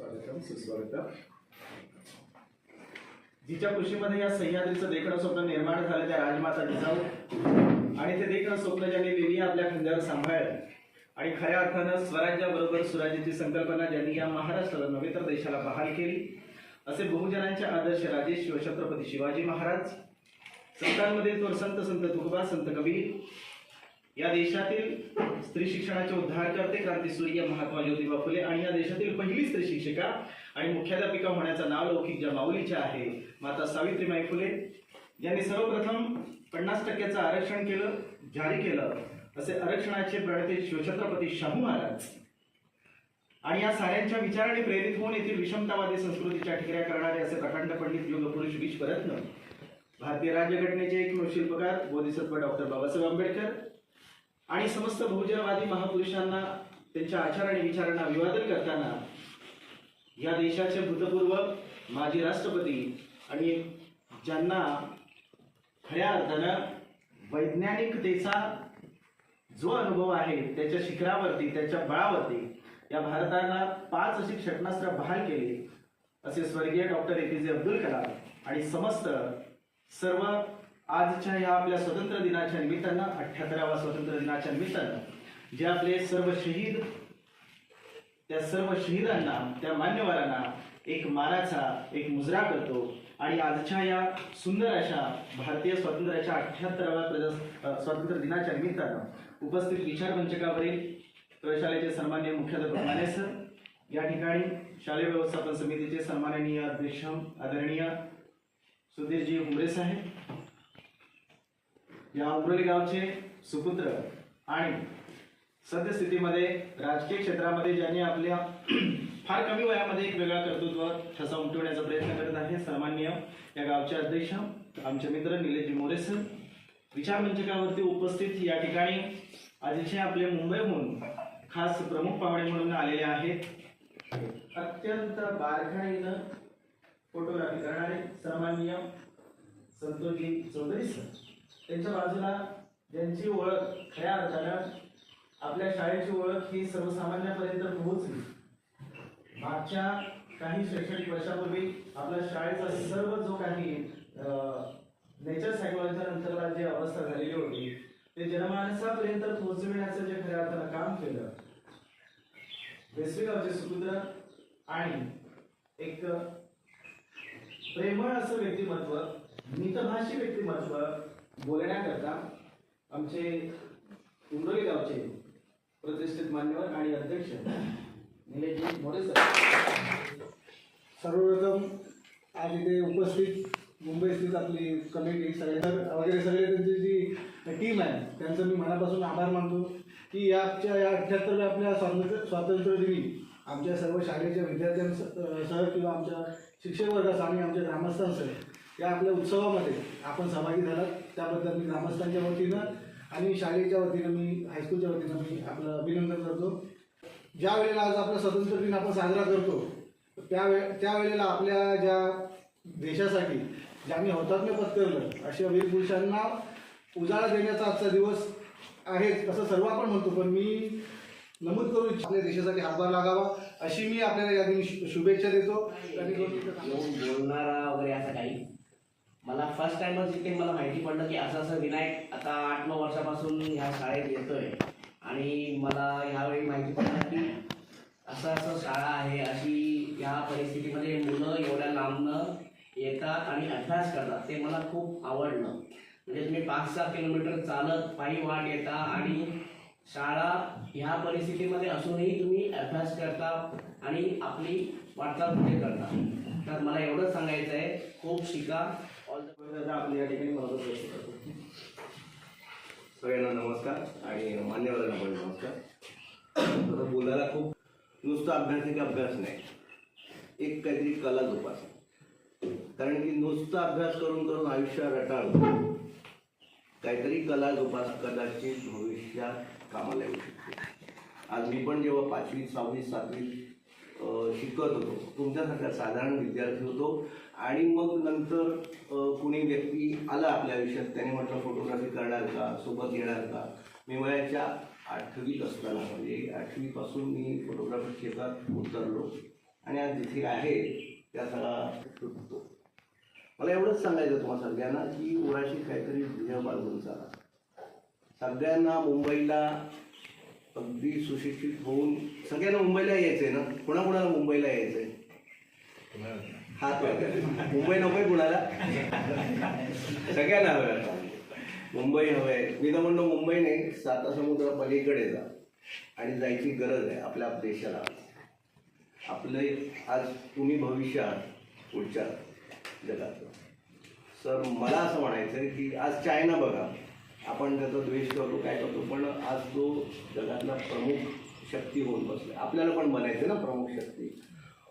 स्वागतम सुस्वागतम जिच्या कुशीमध्ये या सह्याद्रीचं देखणं स्वप्न निर्माण झालं त्या राजमाता जिजाऊ आणि ते देखणं स्वप्न ज्यांनी लिहिली आपल्या खांद्यावर सांभाळलं आणि खऱ्या अर्थानं स्वराज्याबरोबर सुराज्याची संकल्पना ज्यांनी या महाराष्ट्राला नव्हे तर देशाला बहाल केली असे बहुजनांचे आदर्श राजे शिवछत्रपती शिवाजी महाराज संतांमध्ये तो संत संत तुकोबा संत कबीर या देशातील स्त्री शिक्षणाचे उद्धार करते क्रांतीसूर्य महात्मा ज्योतिबा फुले आणि या देशातील पहिली स्त्री शिक्षिका आणि मुख्याध्यापिका होण्याचं नाव लौकिक ज्या माऊलीचे आहे माता सावित्रीबाई फुले. यांनी सर्वप्रथम पन्नास टक्क्याचं आरक्षण केलं जारी केलं. असे आरक्षणाचे प्रणेते शिवछत्रपती शाहू महाराज. आणि या साऱ्यांच्या विचाराने प्रेरित होऊन येथील विषमतावादी संस्कृतीच्या ठिकऱ्या करणारे असे प्रकांड पंडित योग पुरुष विश्वरत्न भारतीय राज्यघटनेचे एक शिल्पकार बोधिसत्व डॉक्टर बाबासाहेब आंबेडकर आणि समस्त बहुजनवादी महापुरुषांना त्यांच्या आचार आणि विचारांना अभिवादन करताना या देशाचे भूतपूर्व माजी राष्ट्रपती आणि ज्यांना खऱ्या अर्थानं वैज्ञानिकतेचा जो अनुभव आहे त्याच्या शिखरावरती त्याच्या बळावरती या भारताला पाच अशी क्षेपणास्त्र बहाल केली असे स्वर्गीय डॉक्टर ए पी जे अब्दुल कलाम आणि समस्त सर्व आजच्या या आपल्या स्वातंत्र्य दिनाच्या निमित्तानं अठ्ठ्याहत्तराव्या स्वातंत्र्य दिनाच्या निमित्तानं जे आपले सर्व शहीद त्या सर्व शहीदांना त्या मान्यवरांना एक मानाचा एक मुजरा करतो. आणि आजच्या या सुंदर अशा भारतीय स्वातंत्र्याच्या अठ्ठ्याहत्तराव्या प्रजा स्वातंत्र्य दिनाच्या निमित्तानं उपस्थित विचार मंचकावरील प्रशालेचे सन्मान्य मुख्याध्यापक माने सर या ठिकाणी शालेय व्यवस्थापन समितीचे सन्माननीय अध्यक्ष आदरणीय सुधीरजी हुमरे साहेब या उमरोली गावचे सुपुत्र आणि सद्यस्थितीमध्ये राजकीय क्षेत्रामध्ये ज्यांनी आपल्या फार कमी वयामध्ये एक वेगळा कर्तृत्व ठसा उमटवण्याचा प्रयत्न करत आहे सन्मान्य या गावचे अध्यक्ष आमचे मित्र निलेशजी मोरे सर विचार मंचकावरती उपस्थित या ठिकाणी अतिशय आपले मुंबईहून खास प्रमुख पाहुणे म्हणून आलेले आहेत. अत्यंत बारकाईनं फोटोग्राफी करणारे सन्मान्य संतोषजी चौधरी सर. त्यांच्या बाजूला ज्यांची ओळख खऱ्या अर्थानं आपल्या शाळेची ओळख ही सर्वसामान्यापर्यंत पोहोचली. मागच्या काही शैक्षणिक वर्षापूर्वी आपल्या शाळेचा सर्व जो काही नेचर सायकोलॉजीच्या नंतरला जी अवस्था झालेली होती ते जनमानसापर्यंत पोहोचविण्याचं जे खऱ्या अर्थानं काम केलं. वेसवेगावचे सुपुत्र आणि एक प्रेमळ असं व्यक्तिमत्व मितभाषी व्यक्तिमत्व बोलण्याकरता आमचे उंडोली गावचे प्रतिष्ठित मान्यवर आणि अध्यक्ष निलेशजी मोरे सर. सर्वप्रथम आज इथे उपस्थित मुंबई स्थित आपली कमिटी सगळे वगैरे सगळे त्यांची जी टीम आहे त्यांचं मी मनापासून आभार मानतो की याच्या या अठ्ठ्याहत्तरव्या आपल्या स्वातंत्र्य स्वातंत्र्य दिनी आमच्या सर्व शाळेच्या विद्यार्थ्यांसह किंवा आमच्या शिक्षक वर्गासह आणि आमच्या ग्रामस्थांसह या आपल्या उत्सवामध्ये आपण सहभागी झालात त्याबद्दल मी ग्रामस्थांच्या वतीनं आणि शाळेच्या वतीनं मी हायस्कूलच्या वतीनं मी आपलं अभिनंदन करतो. ज्या वेळेला आज आपला स्वतंत्र दिन आपण साजरा करतो त्यावे त्यावेळेला आपल्या ज्या देशासाठी ज्यांनी हौतात्म्य पत्करलं अशा वीर पुरुषांना उजाळा देण्याचा आजचा दिवस आहे असं सर्व आपण म्हणतो. पण मी नमूद करू इच्छितो आपल्या देशासाठी हातभार लागावा अशी मी आपल्याला या दिनी शु- शुभेच्छा देतो. बोलणारा वगैरे असं काही मला फर्स्ट टाइमच इथे मला माहिती पडलं की असं असं विनायक आता आठ नऊ वर्षापासून ह्या शाळेत येतोय. आणि मला ह्यावेळी माहिती पडलं की असं असं शाळा आहे अशी ह्या परिस्थितीमध्ये मुलं एवढ्या लांबनं येतात आणि अभ्यास करतात. ते मला खूप आवडलं. म्हणजे तुम्ही पाच सहा किलोमीटर चालत पायी वाट येता आणि शाळा ह्या परिस्थितीमध्ये असूनही तुम्ही अभ्यास करता आणि आपली वाटचाल पुढे करता. तर मला एवढंच सांगायचं आहे खूप शिका. दादा आपल्या या ठिकाणी मला बसवतो करतो सगळ्यांना नमस्कार आणि मान्यवरांना पण नमस्कार. तसं बोलायला खूप नुसता अभ्यास एक अभ्यास नाही. एक काहीतरी कला जोपास. कारण की नुसता अभ्यास करून करून आयुष्य रटाळलं काहीतरी कला जोपास कदाचित भविष्यात कामाला येऊ शकते. आज मी पण जेव्हा पाचवी सहावी सातवी शिकत होतो तुमच्यासारखा साधारण विद्यार्थी होतो. आणि मग नंतर कुणी व्यक्ती आला आपल्या आयुष्यात त्याने म्हटलं फोटोग्राफी करणार का? सोबत येणार का? मी वयाच्या आठवीत असताना म्हणजे आठवीपासून मी फोटोग्राफी क्षेत्रात उतरलो. आणि आज जिथे आहे त्या सगळा तुटतो मला एवढंच सांगायचं तुम्हाला सगळ्यांना की उराशी काहीतरी ध्येय बाळगून चाला. सगळ्यांना मुंबईला अगदी सुशिक्षित होऊन सगळ्यांना मुंबईला यायचं आहे ना? कोणाकोणाला मुंबईला यायचं आहे हात वर मुंबई नकोय कुणाला सगळ्यांना हवं मुंबई हवंय मी तर म्हणतो मुंबईने साता समुद्र पलीकडे जा. आणि जायची गरज आहे आपल्या देशाला. आपले आज तुम्ही भविष्य आहात पुढच्या जगात सर मला असं म्हणायचं आहे की आज चायना बघा. आपण त्याचा द्वेष करतो काय करतो पण आज तो जगातला प्रमुख शक्ती होऊन बसला आपल्याला पण बनायचं ना प्रमुख शक्ती.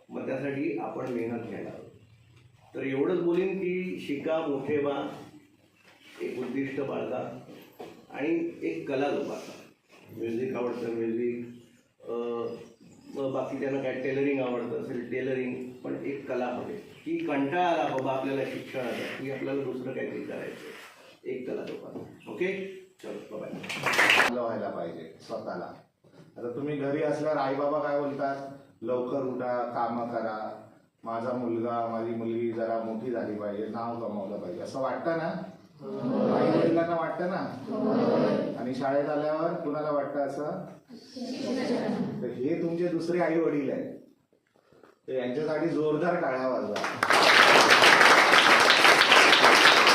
मग त्यासाठी आपण मेहनत घ्यायला हवी. तर एवढंच बोलीन की शिका मोठे बा एक उद्दिष्ट बाळगा आणि एक कला जोपासा. म्युझिक आवडतं म्युझिक मग बाकी त्यांना काय टेलरिंग आवडतं असेल टेलरिंग पण एक कला हवी. की कंटाळा आला बाबा आपल्याला शिक्षणाचा की आपल्याला दुसरं काहीतरी करायचं एक कला जोपासा. ओके चलो बाय चांगलं व्हायला पाहिजे स्वतःला. आता तुम्ही घरी असल्यावर आई बाबा काय बोलतात? लवकर उठा काम करा. माझा मुलगा माझी मुलगी जरा मोठी झाली पाहिजे नाव कमावलं पाहिजे. असं वाटतं ना? आई वडिलांना वाटतं ना? आणि शाळेत आल्यावर कुणाला वाटतं असं? तर हे तुमचे दुसरे आई वडील आहेत. तर यांच्यासाठी जोरदार टाळ्या वाजवा.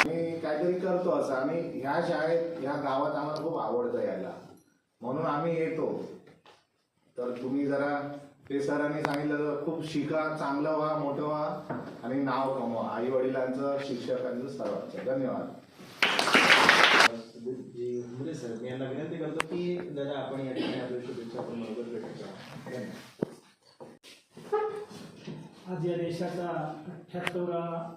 मी काहीतरी करतो असं. आम्ही ह्या शाळेत ह्या गावात आम्हाला खूप आवडतं यायला. म्हणून आम्ही येतो. तर तुम्ही जरा ते सरांनी सांगितलं तर खूप शिका चांगलं व्हा मोठं व्हा आणि नाव कमवा. आई वडिलांचं शिक्षकांचं सर्वांचं. धन्यवाद. जी मुले सर मी यांना विनंती करतो की दादा आपण या ठिकाणी आपल्या शुभेच्छा आपण बरोबर भेटायच्या आज या देशाचा अठ्ठ्याहत्तरावा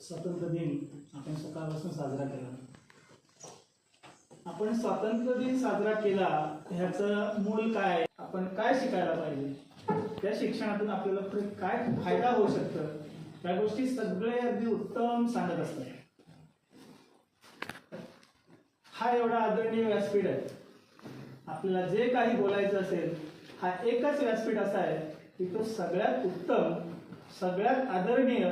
स्वातंत्र्य दिन आपण सकाळपासून साजरा केला. आपण स्वातंत्र्य दिन साजरा केला ह्याचं मूल काय आपण काय शिकायला पाहिजे? त्या शिक्षणातून आपल्याला काय फायदा होऊ शकतं? त्या गोष्टी सगळे अगदी उत्तम सांगत असतात. हा एवढा आदरणीय व्यासपीठ आहे. आपल्याला जे काही बोलायचं असेल हा एकच व्यासपीठ असा आहे की तो सगळ्यात उत्तम सगळ्यात आदरणीय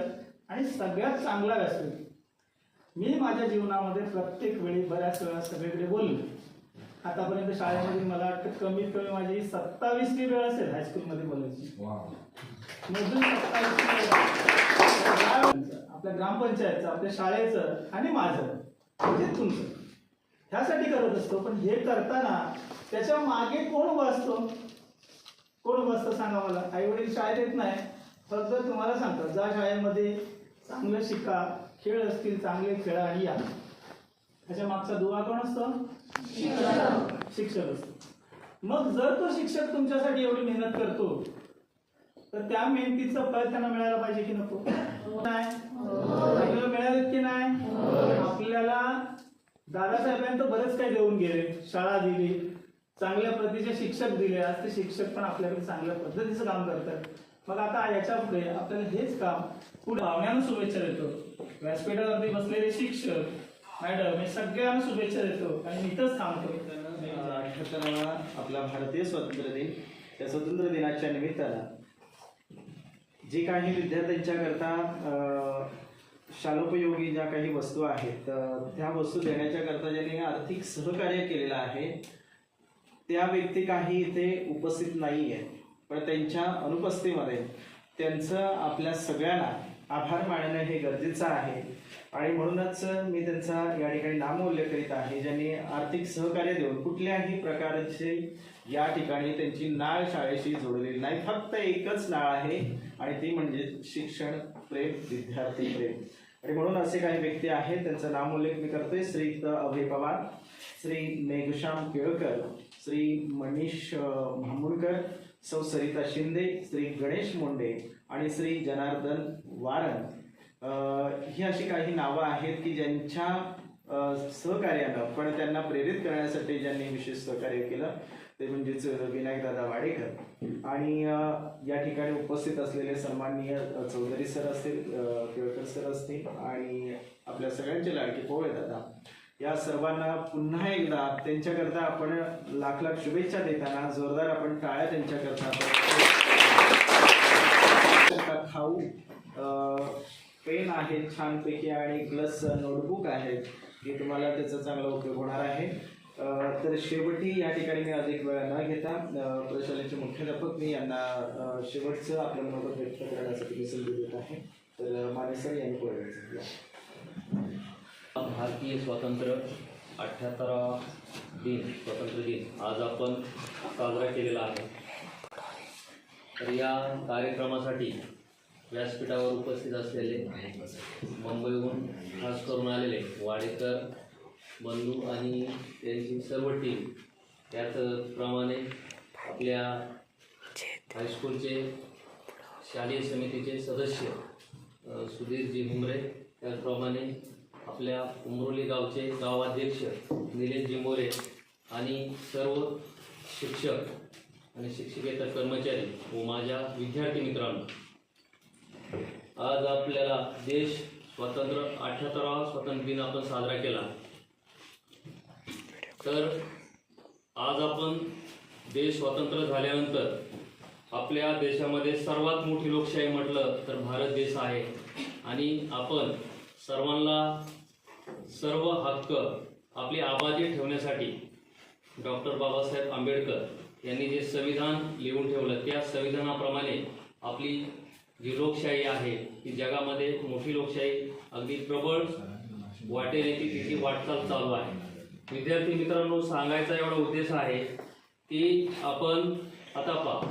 आणि सगळ्यात चांगला व्यासपीठ. मी माझ्या जीवनामध्ये प्रत्येक वेळी बऱ्याच वेळा सगळीकडे बोललो. आतापर्यंत शाळेमध्ये मला वाटतं कमीत कमी माझी सत्तावीसवी वेळ असेल हायस्कूलमध्ये बोलायची. मोजून 27 वेळा. आपल्या ग्रामपंचायतचं आपल्या शाळेचं आणि माझं म्हणजे तुमचं. ह्यासाठी करत असतो पण हे करताना त्याच्यामागे कोण उभा असतो? कोण उभं असतं सांगा मला? आई वडील शाळेत येत नाही. फक्त तुम्हाला सांगतात ज्या शाळेमध्ये चांगलं शिका. खेळ असतील चांगले खेळा आणि या त्याच्या मागचा दुवा कोण असतो? शिक्षक असतो. मग जर तो शिक्षक तुमच्यासाठी एवढी मेहनत करतो तर त्या मेहनतीचं फळ त्यांना मिळायला पाहिजे की नको? नाही. आपल्याला की नाही? आपल्याला दादासाहेबांनी तर बरेच काही देऊन गेले. शाळा दिली. चांगल्या प्रतीचे शिक्षक दिले. आज ते शिक्षक पण आपल्याकडे चांगल्या पद्धतीचं काम करतात. मग आता याच्यापुढे आपल्याला हेच काम पुढे भावण्यानं शुभेच्छा देतो. व्यासपीठावरती बसलेले शिक्षक मॅडम हे सगळ्यांना शुभेच्छा देतो आणि मी इथंच थांबतो. अठ्याहत्तरावा आपला भारतीय स्वातंत्र्य दिन. त्या स्वातंत्र्य दिनाच्या निमित्तानं जे काही विद्यार्थ्यांच्या करता शालोपयोगी ज्या काही वस्तू आहेत त्या वस्तू देण्याच्या करता ज्यांनी आर्थिक सहकार्य केलेलं आहे त्या व्यक्ती काही इथे उपस्थित नाही आहेत पण त्यांच्या अनुपस्थितीमध्ये त्यांचं आपल्या सगळ्यांना आभार मानणं हे गरजेचं आहे. आणि म्हणूनच मी त्यांचा या ठिकाणी नामोल्लेख करीत आहे. ज्यांनी आर्थिक सहकार्य देऊन कुठल्याही प्रकारचे या ठिकाणी त्यांची नाळ शाळेशी जोडलेली नाही. फक्त एकच नाळ आहे आणि ती म्हणजे शिक्षण प्रेम विद्यार्थी प्रेम. आणि म्हणून असे काही व्यक्ती आहेत त्यांचा नामोल्लेख मी करतोय. श्री अभय पवार श्री मेघश्याम केळकर श्री मनीष अं, भांबुडकर सौ सरिता शिंदे श्री गणेश मुंडे आणि श्री जनार्दन वारन ही अशी काही नावं आहेत की ज्यांच्या सहकार्यानं पण त्यांना प्रेरित करण्यासाठी ज्यांनी विशेष सहकार्य केलं ते म्हणजेच विनायकदादा वाडेकर. आणि या ठिकाणी उपस्थित असलेले सन्माननीय चौधरी सर असतील केळकर सर असतील आणि आपल्या सगळ्यांचे लाडके पोळे दादा. या सर्वांना पुन्हा एकदा त्यांच्याकरता आपण लाख लाख शुभेच्छा देताना जोरदार आपण टाळ्या त्यांच्याकरता खाऊ. पेन आहेत छानपैकी आणि प्लस नोटबुक आहेत हे तुम्हाला त्याचा चांगला उपयोग होणार आहे. तर शेवटी या ठिकाणी मी अधिक वेळा न घेता प्रशालेचे मुख्याध्यापक मी यांना शेवटचं आपलं मनोगत व्यक्त करण्यासाठी मी संधी देत आहे. तर माने सर यांनी बोलायचं भारतीय स्वातंत्र्य अठ्ठ्याहत्तरा दिन स्वातंत्र्य दिन आज आपण साजरा केलेला आहे. तर या कार्यक्रमासाठी व्यासपीठावर उपस्थित असलेले मुंबईहून खास करून आलेले वाडेकर बंधू आणि त्यांची सर्व टीम त्याचप्रमाणे आपल्या हायस्कूलचे शालेय समितीचे सदस्य सुधीरजी हुमरे त्याचप्रमाणे आपल्या उमरोली गावचे गावाध्यक्ष निलेश जिंबोरे आणि सर्व शिक्षक आणि शिक्षकेतर कर्मचारी व माझ्या विद्यार्थी मित्रांनो आज आपल्याला देश स्वतंत्र अठ्याहत्तरावा स्वातंत्र्य दिन आपण साजरा केला. तर आज आपण देश स्वतंत्र झाल्यानंतर आपल्या देशामध्ये सर्वात मोठी लोकशाही म्हटलं तर भारत देश आहे. आणि आपण सर्वांना सर्व हक्क आपले आबादी ठेवण्यासाठी डॉक्टर बाबासाहेब आंबेडकर यांनी जे संविधान लिहून ठेवलं त्या संविधानाप्रमाणे आपली जी लोकशाही आहे ती जगामध्ये मोठी लोकशाही अगदी प्रबळ वाटेल ती तिची वाटचाल चालू आहे. विद्यार्थी मित्रांनो सांगायचा एवढा उद्देश आहे की आपण आता पहा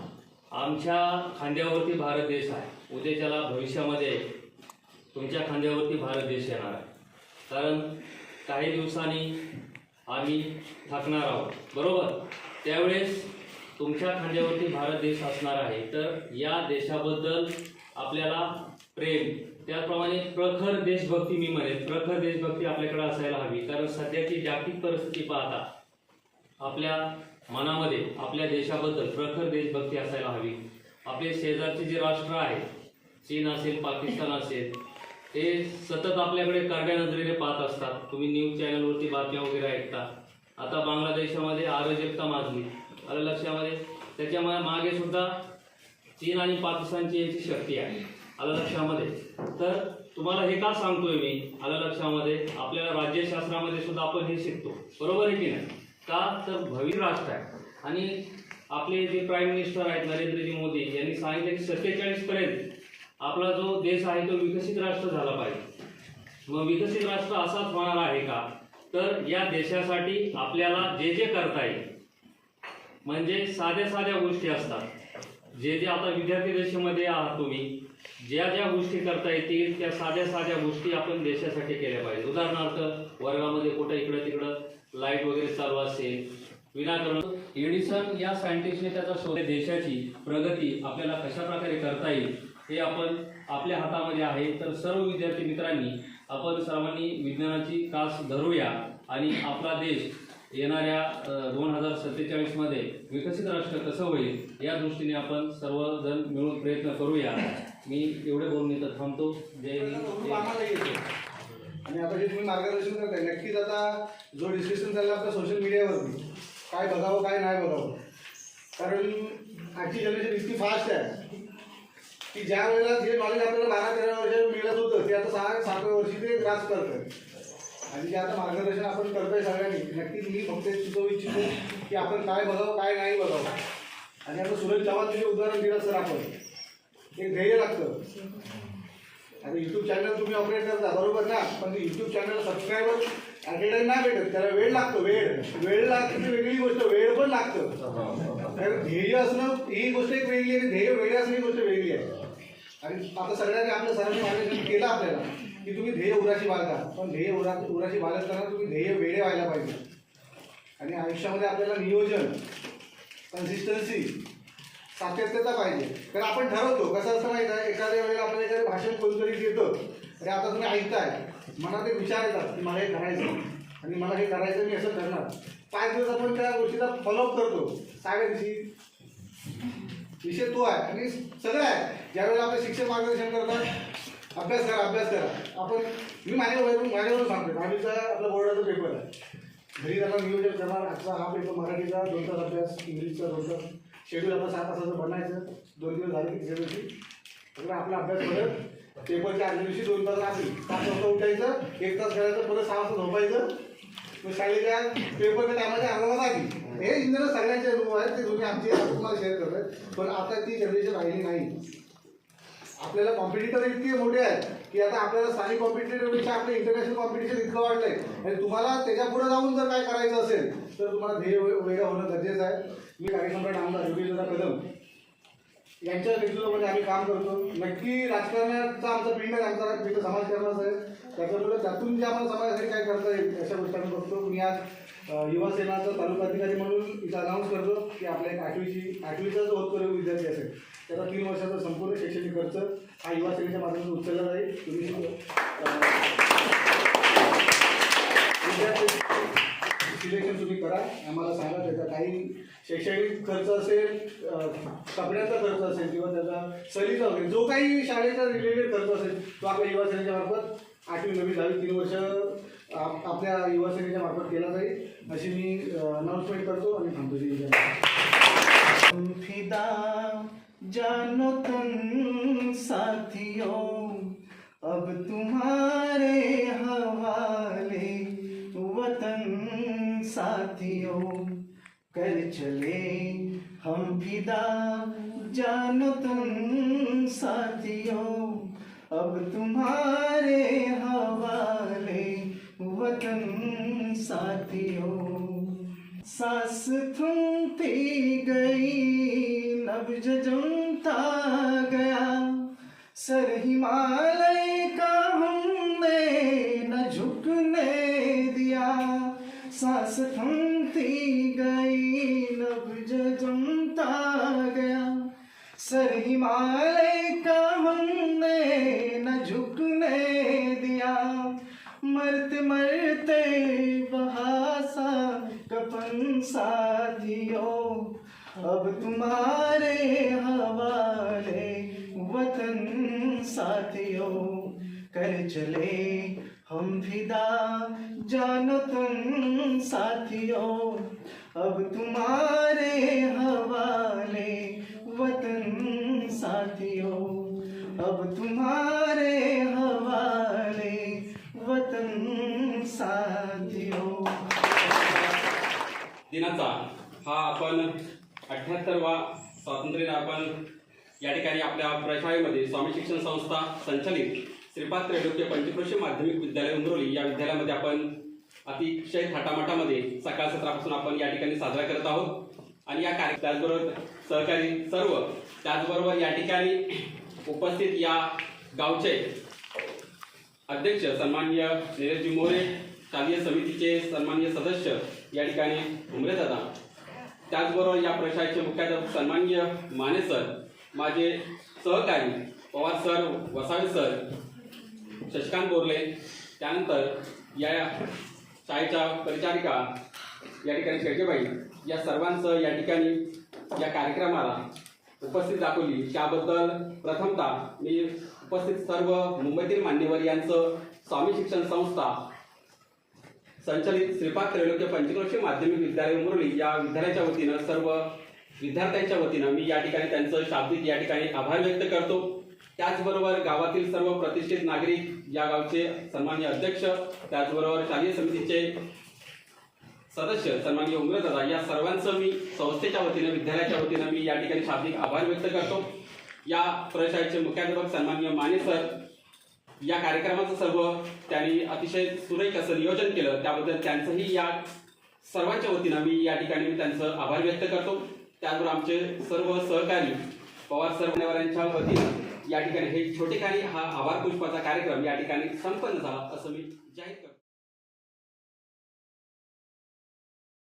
आमच्या खांद्यावरती भारत देश आहे. उद्याच्याला भविष्यामध्ये तुमच्या खांद्यावरती भारत देश येणार आहे. कारण काही दिवसांनी आम्ही थकणार आहोत. बरोबर? त्यावेळेस तुमच्या खांद्यावरती भारत देश असणार आहे. तर या देशाबद्दल आपल्याला प्रेम त्याचप्रमाणे प्रखर देशभक्ती मी म्हणेन. प्रखर देशभक्ती आपल्याकडे असायला हवी. कारण सध्याची जागतिक परिस्थिती पाहता आपल्या मनामध्ये आपल्या देशाबद्दल प्रखर देशभक्ती असायला हवी. आपले शेजारचे जे राष्ट्र आहेत चीन असेल पाकिस्तान असेल ते सतत आपल्याकडे करड्या नजरेने पाहत असतात. तुम्ही न्यूज चॅनलवरती बातम्या वगैरे ऐकता. आता बांगलादेशामध्ये अराजकता माजली आलं लक्षामध्ये? त्याच्यामागे सुद्धा चीन आणि पाकिस्तानची याची शक्ती आहे. आलं लक्षामध्ये? तर तुम्हाला हे का सांगतोय मी? आलं लक्षामध्ये? आपल्याला राज्यशास्त्रामध्ये सुद्धा आपण हे शिकतो. बरोबर आहे की नाही? का? तर भवी राष्ट्र आहे. आणि आपले जे प्राईम मिनिस्टर आहेत नरेंद्रजी मोदी यांनी सांगितलं की सत्तेचाळीसपर्यंत आपला जो देश आहे तो विकसित राष्ट्र झाला पाहिजे. मग विकसित राष्ट्र असाच होणार आहे का? तर या देशासाठी आपल्याला जे जे करता येईल म्हणजे साध्या साध्या गोष्टी असतात. जे जे आता विद्यार्थी दशेमध्ये आहात तुम्ही ज्या ज्या गोष्टी करता येतील त्या साध्या साध्या गोष्टी आपण देशासाठी केल्या पाहिजे उदाहरणार्थ वर्गामध्ये कुठं इकडं तिकडं लाइट वगैरे चालू असेल विनाकारण एडिसन या सायंटिस्टने त्याचा शोध देशाची प्रगती आपल्याला कशा प्रकारे करता येईल हे आपण आपल्या हातामध्ये आहे. तर सर्व विद्यार्थी मित्रांनी आपण सर्वांनी विज्ञानाची कास धरूया आणि आपला देश येणाऱ्या दोन हजार सत्तेचाळीसमध्ये विकसित राष्ट्र कसं होईल या दृष्टीने आपण सर्वजण मिळून प्रयत्न करूया. मी एवढे बोलून इथं थांबतो. जय आणि आता जे तुम्ही मार्गदर्शन करताय नक्कीच आता जो डिस्कशन चालला आपल्या सोशल मीडियावरती काय बघावं काय नाही बघावं. कारण आजची जनरेशन इतकी फास्ट आहे. की ज्या वेळेला जे नॉलेज आपल्याला बारा तेरा वर्ष मिळत होतं ते आता सहा सातव्या वर्षी ते त्रास करतं आणि जे आता मार्गदर्शन आपण करतोय सगळ्यांनी नक्कीच मी फक्त सुचवू इच्छितो की आपण काय बघावं काय नाही बघावं आणि आता सुरेश चव्हाण जे उदाहरण दिलं सर आपण. एक ध्येय लागतं. आता युट्यूब चॅनल तुम्ही ऑपरेट करता बरोबर ना? पण युट्यूब चॅनल सबस्क्रायबर ॲट नाही भेटत त्याला वेळ लागतो वेळ. वेळ लागतो ती वेगळी गोष्ट वेळ पण लागतं. ध्येय असणं ही गोष्ट एक वेगळी आहे ध्येय वेगळी असणं ही गोष्ट वेगळी आहे. आणि आता सगळ्यांनी आपल्या सरांनी मार्गदर्शन केलं आपल्याला की तुम्ही ध्येय उराशी बाळगा. पण ध्येय उरा उराशी बाळगताना तुम्ही ध्येय वेळे व्हायला पाहिजे. आणि आयुष्यामध्ये आपल्याला नियोजन कन्सिस्टन्सी सातत्यता पाहिजे. कारण आपण ठरवतो कसं असं माहिती आहे? एखाद्या वेळेला आपल्याला एखादं भाषण कोणतरी देतं अरे आता तुम्ही ऐकताय. मनात एक विचार येतात की मला हे करायचं आणि मला हे करायचं मी असं करणार. पाच दिवस आपण त्या गोष्टीचा फॉलोअप करतो. सहाव्या दिवशी. विषय तो आहे. आणि सगळं आहे. ज्यावेळेला आपले शिक्षक मार्गदर्शन करतात अभ्यास करा अभ्यास करा. आपण मी माझ्यावरून माझ्यावरून सांगतो दहावीचा आपला बोर्डाचा पेपर आहे. घरी आता नियोजन करणार. आजचा हा पेपर मराठीचा दोन तास अभ्यास इंग्लिशचा दोन तास. शेड्यूल आपला सहा तासाचं बनायचं दोन दिवस झाले तिसऱ्या दिवशी सगळं आपला अभ्यास करत पेपरच्या आदल्या दिवशी दोन तास रात्री पाच वाजता उठायचं एक तास करायचं परत सहा वाजता झोपायचं. मग शाळेच्या पेपरच्या टायमाच्या अर्धा तास हे इंजिनियर सगळ्यांचे अनुभव आहेत ते तुम्ही आमचे तुम्हाला शेअर करत पण आता ती जनरेशन राहिली नाही. आपल्याला कॉम्पिटिटर इतके मोठे आहेत की आता आपल्याला स्थानिक कॉम्पिटिटरपेक्षा आपलं इंटरनॅशनल कॉम्पिटिशन इतकं वाढलंय. आणि तुम्हाला त्याच्या पुढे जाऊन जर काय करायचं असेल तर तुम्हाला ध्येय वेगळं होणं गरजेचं आहे. मी कार्यक्रमात आमदार योगेशदा कदम. यांच्या नेतृत्वामध्ये आम्ही काम करतो. नक्की राजकारणाचा आमचा पिंड आहे आमचा पिंड समाजकारणाचा आहे. त्याच्यामुळे त्यातून जे आम्हाला समाजासाठी काय करता येईल अशा गोष्टी आम्ही बघतो. मी आज युवासेनाचा युवा सेनाचा तालुका अधिकारी म्हणून इथं अनाऊन्स करतो की आपल्या एक आठवीची आठवीचा जो होतकरू विद्यार्थी असेल त्याचा तीन वर्षाचा संपूर्ण शैक्षणिक खर्च हा युवा सेनेच्या माध्यमातून उचलला जाईल. तुम्ही सिलेक्शन तुम्ही करा. आम्हाला सांगा त्याचा काही शैक्षणिक खर्च असेल अ, कपड्यांचा खर्च असेल किंवा त्याचा सरीचा वगैरे जो काही शाळेचा रिलेटेड खर्च असेल तो आपल्या युवा सेनेच्या मार्फत आठवी नवी दहावी तीन वर्ष आप- आपल्या युवा सेनेच्या मार्फत केला जाईल. अशी मी अनाउन्समेंट करतो आणि थांबतो. जय हिंद. फिदा जानो तुम साथियों अब तुम्हारे हवाले वतन साथियों कर चले हम फिदा जानो तुम साथियों। अब तुम्हारे हवाले वतन साथियों, सांस थमती गई नब्ज जमता गया। सर हिमालय का हमने न झुकने दिया। सांस थमती गई नब्ज जमता गया। सर हिमालय का हमने न झुकने दिया। मरते मरते बहासा कपन साथियों अब तुम्हारे हवाले वतन साथियों। कर चले हम फिदा, जानो तुम साथियों। अब तुम्हारे हवाले तुम्हारे हवाले वतन साथियो. दिनाचा हा आपण अठ्याहत्तरवा स्वातंत्र्य आपण या ठिकाणी आपल्या प्रशाळेमध्ये स्वामी शिक्षण संस्था संचालित श्रीपाद त्रैलोक्य पंचकृषी माध्यमिक विद्यालय उमरोली या विद्यालयामध्ये आपण अतिशय थाटामाटामध्ये सकाळ सत्रापासून आपण या ठिकाणी साजरा करत आहोत. आणि या कार्य त्याचबरोबर सहकारी सर्व त्याचबरोबर या ठिकाणी उपस्थित या गावचे अध्यक्ष सन्माननीय नीरजजी मोरे शालेय समितीचे सन्माननीय सदस्य या ठिकाणी उमरे दादा. त्याचबरोबर या प्रशासनाचे मुख्याध्यापक सन्माननीय माने सर माझे सहकारी पवार सर वसावे सर शशिकांत बोरले त्यानंतर या शाळेच्या परिचारिका या ठिकाणी शेळकेबाई या सर्वांचं या ठिकाणी या कार्यक्रमाला उपस्थित दाखवली. त्याबद्दल प्रथमतः मी उपस्थित सर्व मुंबईतील मान्यवर यांचं स्वामी शिक्षण संस्था संचलित श्रीपाद त्रैलोक्य पंचक्रोशी माध्यमिक विद्यालय मुरली या विद्यालयाच्या वतीनं सर्व विद्यार्थ्यांच्या वतीनं मी या ठिकाणी त्यांचं शाब्दिक या ठिकाणी आभार व्यक्त करतो. त्याचबरोबर गावातील सर्व प्रतिष्ठित नागरिक या गावचे सन्मान्य अध्यक्ष त्याचबरोबर शालेय समितीचे सदस्य सन्माननीय उमरेदादा या सर्वांचं मी संस्थेच्या वतीनं विद्यालयाच्या वतीनं मी या ठिकाणी शाब्दिक आभार व्यक्त करतो. या प्रशाळेचे मुख्याध्यापक सन्माननीय माने सर या कार्यक्रमाचं सर्व त्यांनी अतिशय सुरेख असं नियोजन केलं. त्याबद्दल त्यांचंही या सर्वांच्या वतीनं मी या ठिकाणी मी त्यांचं आभार व्यक्त करतो. त्याचबरोबर आमचे सर्व सहकारी पवार सर वतीनं या ठिकाणी हे छोटेखानी हा आभार पुष्पाचा कार्यक्रम या ठिकाणी संपन्न झाला असं मी जाहीर करतो.